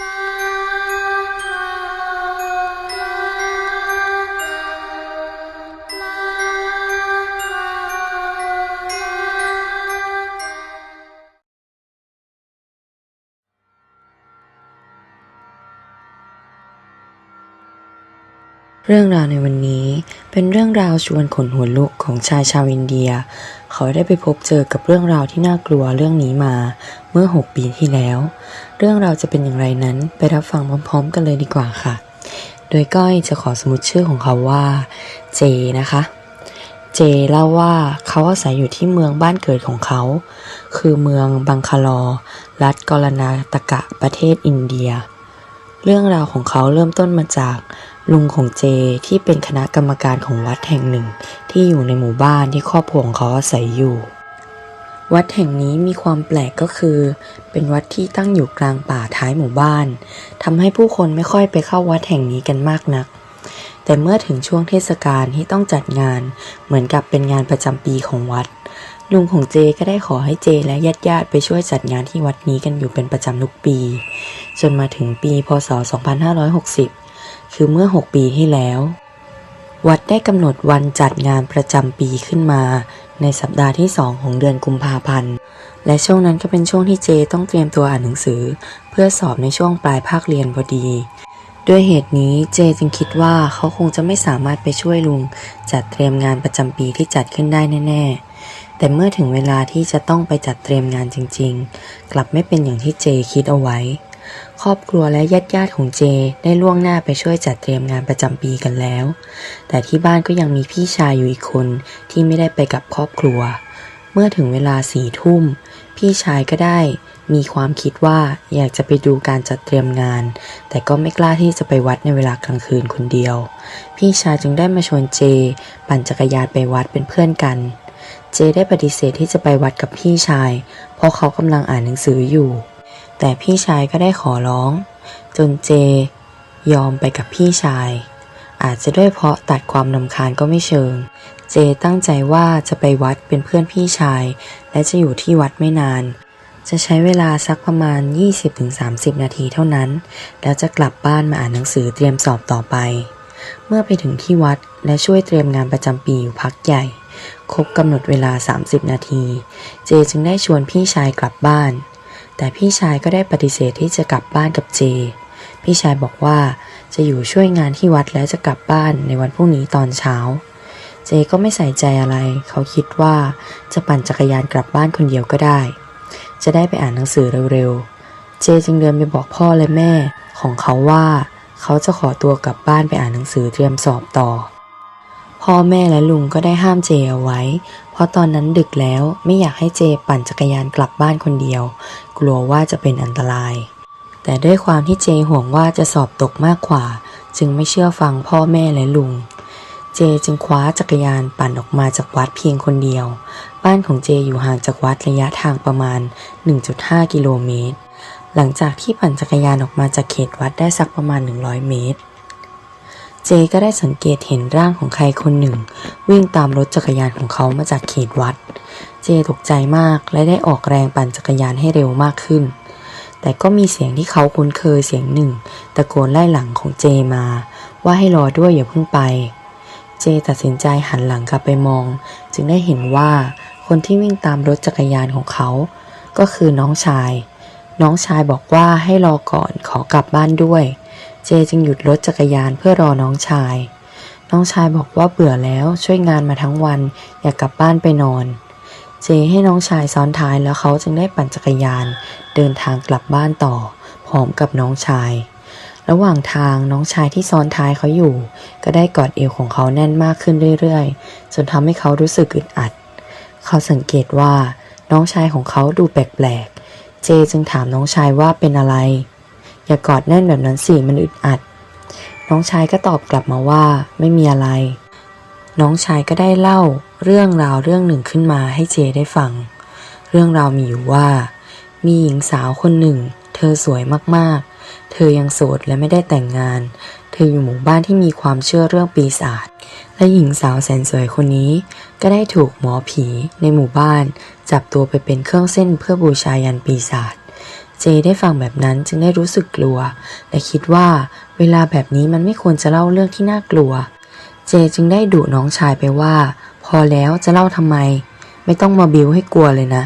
love. เรื่องราวในวันนี้เป็นเรื่องราวชวนขนหัวลุกของชายชาวอินเดีย เขาได้ไปพบเจอกับเรื่องราวที่น่ากลัวเรื่องนี้มาเมื่อ 6 ปีที่แล้ว เรื่องราวจะเป็นอย่างไรนั้นไปรับฟังพร้อม ๆ กันเลยดีกว่าค่ะ โดยก้อยจะขอสมมติชื่อของเขาว่า เจนะคะ เจเล่าว่าเขาอาศัยอยู่ที่เมืองบ้านเกิดของเขา คือเมืองบังคลอ รัฐกรณาตกะประเทศอินเดีย เรื่องราวของเขาเริ่มต้นมาจาก ลุงของเจที่เป็นคณะกรรมการของวัดแห่งหนึ่ง ที่อยู่ในหมู่บ้านที่ครอบครัวของเขาอาศัยอยู่ วัดแห่งนี้มีความแปลกก็คือ เป็นวัดที่ตั้งอยู่กลางป่าท้ายหมู่บ้านทำให้ผู้คนไม่ค่อยไปเข้าวัดแห่งนี้กันมากนัก แต่เมื่อถึงช่วงเทศกาลที่ต้องจัดงานเหมือนกับเป็นงานประจำปีของวัด ลุงของเจก็ได้ขอให้เจและญาติๆไปช่วยจัดงานที่วัดนี้กันอยู่เป็นประจำทุกปี จนมาถึงปีพศ 2560 คือเมื่อ 6 ปีที่แล้ว วัดได้กำหนดวันจัดงานประจำปีขึ้นมา ในสัปดาห์ที่ 2 ของเดือนกุมภาพันธ์ และช่วงนั้นก็เป็นช่วงที่เจต้องเตรียมตัวอ่านหนังสือ เพื่อสอบในช่วงปลายภาคเรียนพอดี ด้วยเหตุนี้เจจึงคิดว่าเขาคงจะไม่สามารถไปช่วยลุงจัดเตรียมงานประจำปีที่จัดขึ้นได้แน่ๆแต่เมื่อถึงเวลาที่จะต้องไปจัดเตรียมงานจริงๆ กลับไม่เป็นอย่างที่เจคิดเอาไว้ ครอบครัวและญาติญาติของเจได้ล่วงหน้าไปช่วยจัดเตรียมงานประจำปีกันแล้ว แต่ที่บ้านก็ยังมีพี่ชายอยู่อีกคนที่ไม่ได้ไปกับครอบครัว เมื่อถึงเวลาสี่ทุ่ม พี่ชายก็ได้มีความคิดว่าอยากจะไปดูการจัดเตรียมงาน แต่ก็ไม่กล้าที่จะไปวัดในเวลากลางคืนคนเดียว พี่ชายจึงได้มาชวนเจ ปั่นจักรยานไปวัดเป็นเพื่อนกัน เจได้ปฏิเสธที่จะไปวัดกับพี่ชาย เพราะเขากำลังอ่านหนังสืออยู่ แต่พี่ชายก็ได้ขอร้อง จนเจ ยอมไปกับพี่ชาย อาจจะด้วยเพราะตัดความนำคาญก็ไม่เชิง เจตั้งใจว่าจะไปวัดเป็นเพื่อนพี่ชาย และจะอยู่ที่วัดไม่นาน จะใช้เวลาสักประมาณ 20-30 นาทีเท่านั้น แล้วจะกลับบ้านมาอ่านหนังสือเตรียมสอบต่อไป เมื่อไปถึงที่วัดและช่วยเตรียมงานประจำปีอยู่พักใหญ่ครบกำหนดเวลา 30 นาที เจจึงได้ชวนพี่ชายกลับบ้าน แต่พี่ชายก็ได้ปฏิเสธที่จะกลับบ้านกับเจ พี่ชายบอกว่าจะอยู่ช่วยงานที่วัดแล้วจะกลับบ้านในวันพรุ่งนี้ตอนเช้า เจก็ไม่ใส่ใจอะไร เขาคิดว่าจะปั่นจักรยานกลับบ้านคนเดียวก็ได้ จะได้ไปอ่านหนังสือเร็วๆ เจจึงเดินไปบอกพ่อและแม่ของเขาว่า เขาจะขอตัวกลับบ้านไปอ่านหนังสือเตรียมสอบต่อ พ่อแม่และลุงก็ได้ห้ามเจเอาไว้เราะตอนนั้นดึกแล้วไม่อยากให้เจปั่นจักรยานกลับบ้านคนเดียว กลัวว่าจะเป็นอันตราย แต่ด้วยความที่เจห่วงว่าจะสอบตกมากกว่า จึงไม่เชื่อฟังพ่อแม่และลุง เจจึงคว้าจักรยานปั่นออกมาจากวัดเพียงคนเดียว บ้านของเจอยู่ห่างจากวัดระยะทางประมาณ 1.5 กิโลเมตร หลังจากที่ปั่นจักรยานออกมาจากเขตวัดได้สักประมาณ 100 เมตร เจก็ได้สังเกตเห็นร่างของใครคนหนึ่ง วิ่งตามรถจักรยานของเขามาจากเขตวัด เจตกใจมากและได้ออกแรงปั่นจักรยานให้เร็วมากขึ้น แต่ก็มีเสียงที่เขาคุ้นเคยเสียงหนึ่ง ตะโกนไล่หลังของเจมา ว่าให้รอด้วยอย่าเพิ่งไป เจตัดสินใจหันหลังกลับไปมอง จึงได้เห็นว่าคนที่วิ่งตามรถจักรยานของเขา ก็คือน้องชาย น้องชายบอกว่าให้รอก่อนขอกลับบ้านด้วย จจึงหยุดรถจักรยานเพื่อรอน้องชาย น้องชายบอกว่าเบื่อแล้วช่วยงานมาทั้งวัน อยากกลับบ้านไปนอน เจให้น้องชายซ้อนท้ายแล้วเขาจึงได้ปั่นจักรยาน เดินทางกลับบ้านต่อ พร้อมกับน้องชาย ระหว่างทางน้องชายที่ซ้อนท้ายเขาอยู่ ก็ได้กอดเอวของเขาแน่นมากขึ้นเรื่อยๆ จนทำให้เขารู้สึกอึดอัด เขาสังเกตว่า น้องชายของเขาดูแปลกๆ เจจึงถามน้องชายว่าเป็นอะไร อย่ากอดแน่นแบบนั้นสิมันอึดอัด น้องชายก็ตอบกลับมาว่าไม่มีอะไร น้องชายก็ได้เล่าเรื่องราวเรื่องหนึ่งขึ้นมาให้เจได้ฟัง เรื่องราวมีอยู่ว่า มีหญิงสาวคนหนึ่ง เธอสวยมากๆ เธอยังโสดและไม่ได้แต่งงาน เธออยู่หมู่บ้านที่มีความเชื่อเรื่องปีศาจและหญิงสาวแสนสวยคนนี้ ก็ได้ถูกหมอผีในหมู่บ้าน จับตัวไปเป็นเครื่องเส้นเพื่อบูชายันปีศาจ เจเจได้ฟังแบบนั้นจึงได้รู้สึกกลัว และคิดว่าเวลาแบบนี้มันไม่ควรจะเล่าเรื่องที่น่ากลัว เจจึงได้ดุน้องชายไปว่า พอแล้วจะเล่าทำไม ไม่ต้องมาบิวให้กลัวเลยนะ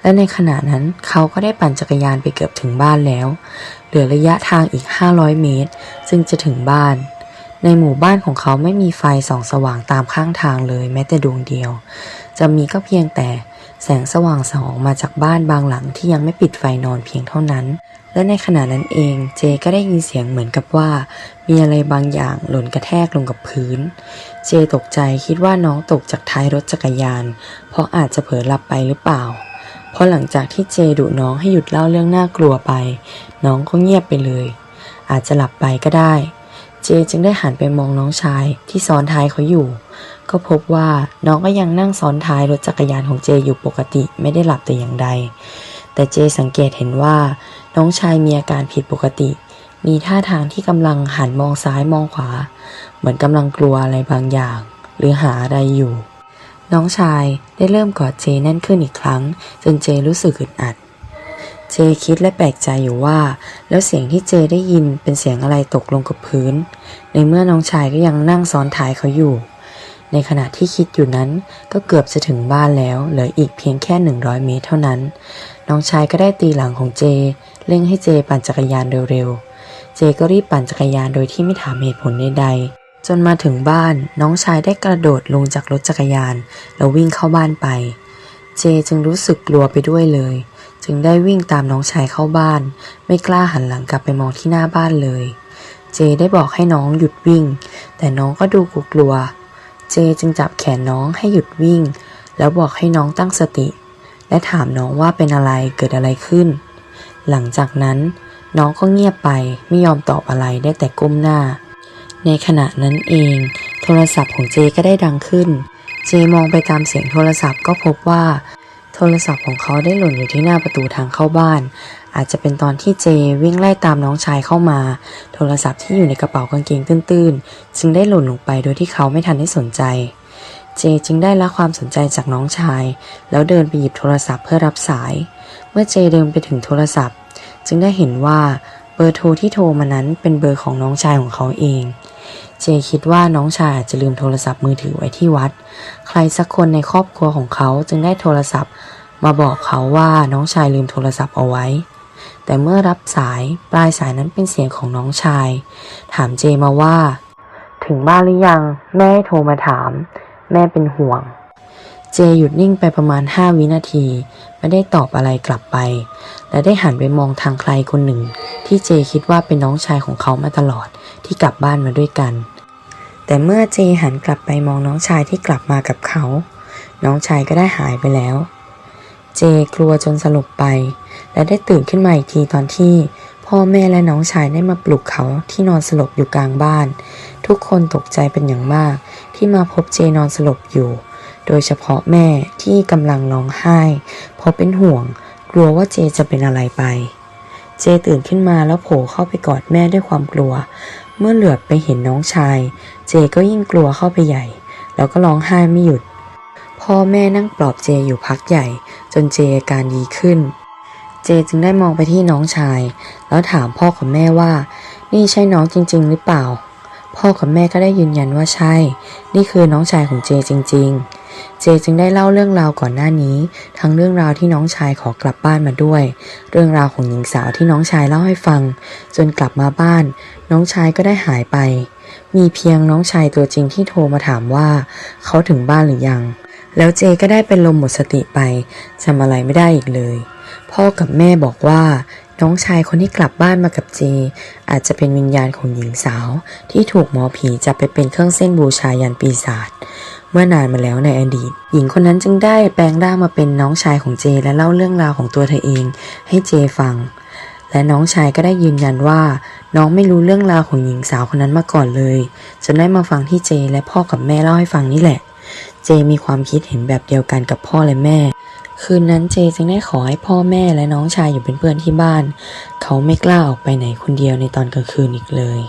และในขณะนั้นเขาก็ได้ปั่นจักรยานไปเกือบถึงบ้านแล้ว เหลือระยะทางอีก 500 เมตร ซึ่งจะถึงบ้าน ในหมู่บ้านของเขาไม่มีไฟส่องสว่างตามข้างทางเลย แม้แต่ดวงเดียว จะมีก็เพียงแต่ แสงสว่างส่องออกมาจากบ้านบางหลังที่ยังไม่ปิดไฟนอนเพียงเท่านั้น และในขณะนั้นเองเจก็ได้ยินเสียงเหมือนกับว่า มีอะไรบางอย่างหล่นกระแทกลงกับพื้น เจตกใจคิดว่าน้องตกจากท้ายรถจักรยาน เพราะอาจจะเผลอหลับไปหรือเปล่า เพราะหลังจากที่เจดุน้องให้หยุดเล่าเรื่องน่ากลัวไป น้องก็เงียบไปเลย อาจจะหลับไปก็ได้ เจจึงได้หันไปมองน้องชายที่ซ้อนท้ายเขาอยู่ ก็พบว่าน้องก็ยังนั่งซ้อนท้ายรถจักรยานของเจอยู่ปกติไม่ได้หลับแต่อย่างใด แต่เจสังเกตเห็นว่า น้องชายมีอาการผิดปกติ มีท่าทางที่กำลังหันมองซ้ายมองขวา เหมือนกำลังกลัวอะไรบางอย่าง หรือหาอะไรอยู่ น้องชายได้เริ่มกอดเจแน่นขึ้นอีกครั้ง จนเจรู้สึกอึดอัด เจคิดและแปลกใจอยู่ว่า แล้วเสียงที่เจได้ยินเป็นเสียงอะไรตกลงกับพื้น ในเมื่อน้องชายก็ยังนั่งซ้อนท้ายเขาอยู่ ในขณะที่คิดอยู่นั้นก็เกือบจะถึงบ้านแล้ว เหลืออีกเพียงแค่ 100 เมตรเท่านั้น น้องชายก็ได้ตีหลังของเจ เร่งให้เจปั่นจักรยานเร็วๆ เจก็รีบปั่นจักรยานโดยที่ไม่ถามเหตุผลใดๆจนมาถึงบ้านน้องชายได้กระโดดลงจากรถจักรยาน แล้ววิ่งเข้าบ้านไป เจจึงรู้สึกกลัวไปด้วยเลย จึงได้วิ่งตามน้องชายเข้าบ้าน ไม่กล้าหันหลังกลับไปมองที่หน้าบ้านเลย เจได้บอกให้น้องหยุดวิ่ง แต่น้องก็ดูกลัวๆเจจึงจับแขนน้องให้หยุดวิ่ง แล้วบอกให้น้องตั้งสติ และถามน้องว่าเป็นอะไรเกิดอะไรขึ้น หลังจากนั้น น้องก็เงียบไปไม่ยอมตอบอะไรได้แต่ก้มหน้า ในขณะนั้นเอง โทรศัพท์ของเจก็ได้ดังขึ้น เจมองไปตามเสียงโทรศัพท์ก็พบว่า โทรศัพท์ของเขาได้หล่นอยู่ที่หน้าประตูทางเข้าบ้าน อาจจะเป็นตอนที่เจวิ่งไล่ตามน้องชายเข้ามา โทรศัพท์ที่อยู่ในกระเป๋ากางเกงตื้นๆ จึงได้หล่นลงไปโดยที่เขาไม่ทันได้สนใจ เจจึงได้รับความสนใจจากน้องชาย แล้วเดินไปหยิบโทรศัพท์เพื่อรับสาย เมื่อเจเดินไปถึงโทรศัพท์ จึงได้เห็นว่าเบอร์โทรที่โทรมานั้นเป็นเบอร์ของน้องชายของเขาเองเจคิดว่าน้องชายอาจจะลืมโทรศัพท์มือถือไว้ที่วัด ใครสักคนในครอบครัวของเขาจึงได้โทรศัพท์ มาบอกเขาว่าน้องชายลืมโทรศัพท์เอาไว้ แต่เมื่อรับสายปลายสายนั้นเป็นเสียงของน้องชาย ถามเจมาว่า ถึงบ้านหรือยัง แม่โทรมาถาม แม่เป็นห่วง เจหยุดนิ่งไปประมาณ 5 วินาที ไม่ได้ตอบอะไรกลับไป และได้หันไปมองทางใครคนหนึ่ง ที่เจคิดว่าเป็นน้องชายของเขามาตลอดที่กลับบ้านมาด้วยกัน แต่เมื่อเจหันกลับไปมองน้องชายที่กลับมากับเขา น้องชายก็ได้หายไปแล้ว เจกลัวจนสลบไป และได้ตื่นขึ้นมาอีกทีตอนที่ พ่อแม่และน้องชายได้มาปลุกเขาที่นอนสลบอยู่กลางบ้าน ทุกคนตกใจเป็นอย่างมาก ที่มาพบเจนอนสลบอยู่ โดยเฉพาะแม่ที่กำลังร้องไห้ เพราะเป็นห่วง กลัวว่าเจจะเป็นอะไรไป เจตื่นขึ้นมาแล้วโผล่เข้าไปกอดแม่ด้วยความกลัว เมื่อเหลือบไปเห็นน้องชาย เจก็ยิ่งกลัวเข้าไปใหญ่ แล้วก็ร้องไห้ไม่หยุด พ่อแม่นั่งปลอบเจอยู่พักใหญ่ จนเจอาการดีขึ้น เจจึงได้มองไปที่น้องชาย แล้วถามพ่อกับแม่ว่า นี่ใช่น้องจริง ๆ หรือเปล่า พ่อกับแม่ก็ได้ยืนยันว่าใช่ นี่คือน้องชายของเจจริง ๆ เจจึงได้เล่าเรื่องราวก่อนหน้านี้ ทั้งเรื่องราวที่น้องชายขอกลับบ้านมาด้วย เรื่องราวของหญิงสาวที่น้องชายเล่าให้ฟัง จนกลับมาบ้าน น้องชายก็ได้หายไป มีเพียงน้องชายตัวจริงที่โทรมาถามว่า เขาถึงบ้านหรือยัง แล้วเจก็ได้เป็นลมหมดสติไปจำอะไรไม่ได้อีกเลย พ่อกับแม่บอกว่า น้องชายคนที่กลับบ้านมากับเจ อาจจะเป็นวิญญาณของหญิงสาว ที่ถูกหมอผีจับไปเป็นเครื่องเส้นบูชายันปีศาจเมื่อนานมาแล้วในอดีต หญิงคนนั้นจึงได้แปลงร่างมาเป็นน้องชายของเจและเล่าเรื่องราวของตัวเธอเอง ให้เจฟัง และน้องชายก็ได้ยืนยันว่า น้องไม่รู้เรื่องราวของหญิงสาวคนนั้นมาก่อนเลยจนได้มาฟังที่เจและพ่อกับแม่เล่าให้ฟังนี่แหละ เจมีความคิดเห็นแบบเดียวกันกับพ่อและแม่ คืนนั้นเจจึงได้ขอให้พ่อแม่และน้องชายอยู่เป็นเพื่อนที่บ้าน เขาไม่กล้าออกไปไหนคนเดียวในตอนกลางคืนอีกเลย